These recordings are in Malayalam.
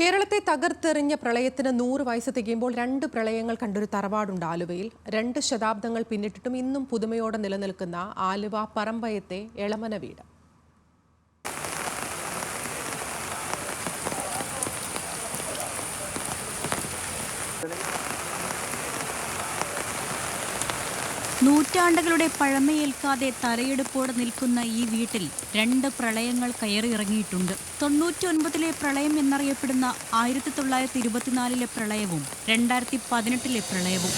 കേരളത്തെ തകർത്തെറിഞ്ഞ പ്രളയത്തിന് നൂറ് വയസ്സ് തികയുമ്പോൾ രണ്ട് പ്രളയങ്ങൾ കണ്ടൊരു തറവാടുണ്ട് ആലുവയിൽ. രണ്ട് ശതാബ്ദങ്ങൾ പിന്നിട്ടിട്ടും ഇന്നും പുതുമയോടെ നിലനിൽക്കുന്ന ആലുവ പറമ്പയത്തെ എളമന വീട്. നൂറ്റാണ്ടുകളുടെ പഴമയേൽക്കാതെ തലയെടുപ്പോടെ നിൽക്കുന്ന ഈ വീട്ടിൽ രണ്ട് പ്രളയങ്ങൾ കയറിയിറങ്ങിയിട്ടുണ്ട്. തൊണ്ണൂറ്റി ഒൻപതിലെ പ്രളയം എന്നറിയപ്പെടുന്ന ആയിരത്തി തൊള്ളായിരത്തി ഇരുപത്തിനാലിലെ പ്രളയവും രണ്ടായിരത്തി പതിനെട്ടിലെ പ്രളയവും.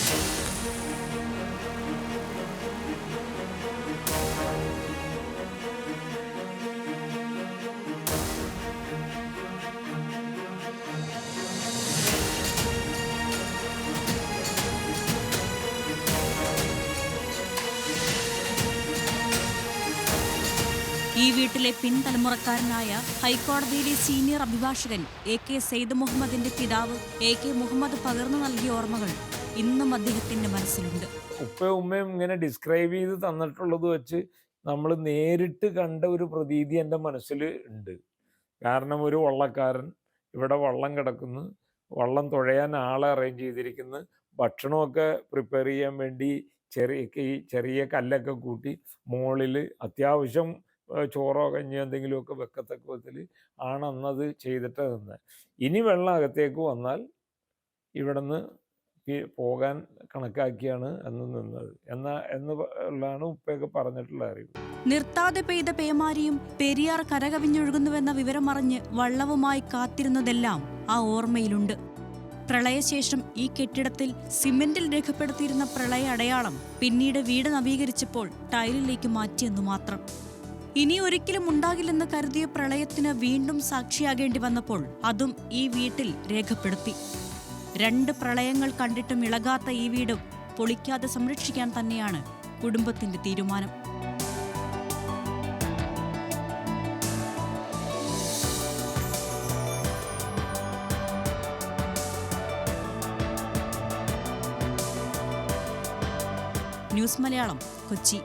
ഈ വീട്ടിലെ പിൻതലമുറക്കാരനായ ഹൈക്കോടതിയിലെ സീനിയർ അഭിഭാഷകൻ എ കെ സെയ്ദ് മുഹമ്മദിന്റെ പിതാവ് എ കെ മുഹമ്മദ് പകർന്നു നൽകിയ ഓർമ്മകൾ ഇന്നും അദ്ദേഹത്തിന്റെ മനസ്സിലുണ്ട്. ഉപ്പയും ഉമ്മയും ഇങ്ങനെ ഡിസ്ക്രൈബ് ചെയ്ത് തന്നിട്ടുള്ളത് വെച്ച് നമ്മൾ നേരിട്ട് കണ്ട ഒരു പ്രതീതി എന്റെ മനസ്സിൽ ഉണ്ട്. കാരണം ഒരു വള്ളക്കാരൻ ഇവിടെ വള്ളം കിടക്കുന്നു വള്ളം തുഴയാൻ ആളെ അറേഞ്ച് ചെയ്തിരിക്കുന്നു ഭക്ഷണമൊക്കെ പ്രിപ്പയർ ചെയ്യാൻ വേണ്ടി ചെറിയ ചെറിയ കല്ലൊക്കെ കൂട്ടി മുകളിൽ അത്യാവശ്യം ചോറോ കഞ്ഞിയോ എന്തെങ്കിലുമൊക്കെ വെക്കത്തക്ക വിധത്തിൽ ആണന്നത് ചെയ്തിട്ട് നിന്ന് ഇനി വെള്ളം അകത്തേക്ക് വന്നാൽ ഇവിടുന്ന് പോകാൻ കണക്കാക്കിയാണ് എന്ന് നിന്നത്. എന്ന എന്ന് ഉള്ളതാണ് ഉപ്പയൊക്കെ പറഞ്ഞിട്ടുള്ള അറിവ്. നിർത്താതെ പെയ്ത പേമാരിയും പെരിയാർ കരകവിഞ്ഞൊഴുകുന്നുവെന്ന വിവരമറിഞ്ഞ് വള്ളവുമായി കാത്തിരുന്നതെല്ലാം ആ ഓർമ്മയിലുണ്ട്. പ്രളയശേഷം ഈ കെട്ടിടത്തിൽ സിമെന്റിൽ രേഖപ്പെടുത്തിയിരുന്ന പ്രളയ അടയാളം പിന്നീട് വീട് നവീകരിച്ചപ്പോൾ ടൈലിലേക്ക് മാറ്റിയെന്നു മാത്രം. ഇനി ഒരിക്കലും ഉണ്ടാകില്ലെന്ന് കരുതിയ പ്രളയത്തിന് വീണ്ടും സാക്ഷിയാകേണ്ടി വന്നപ്പോൾ അതും ഈ വീട്ടിൽ രേഖപ്പെടുത്തി. രണ്ട് പ്രളയങ്ങൾ കണ്ടിട്ടും ഇളകാത്ത ഈ വീട് പൊളിക്കാതെ സംരക്ഷിക്കാൻ തന്നെയാണ് കുടുംബത്തിന്റെ തീരുമാനം. ന്യൂസ് മലയാളം കൊച്ചി.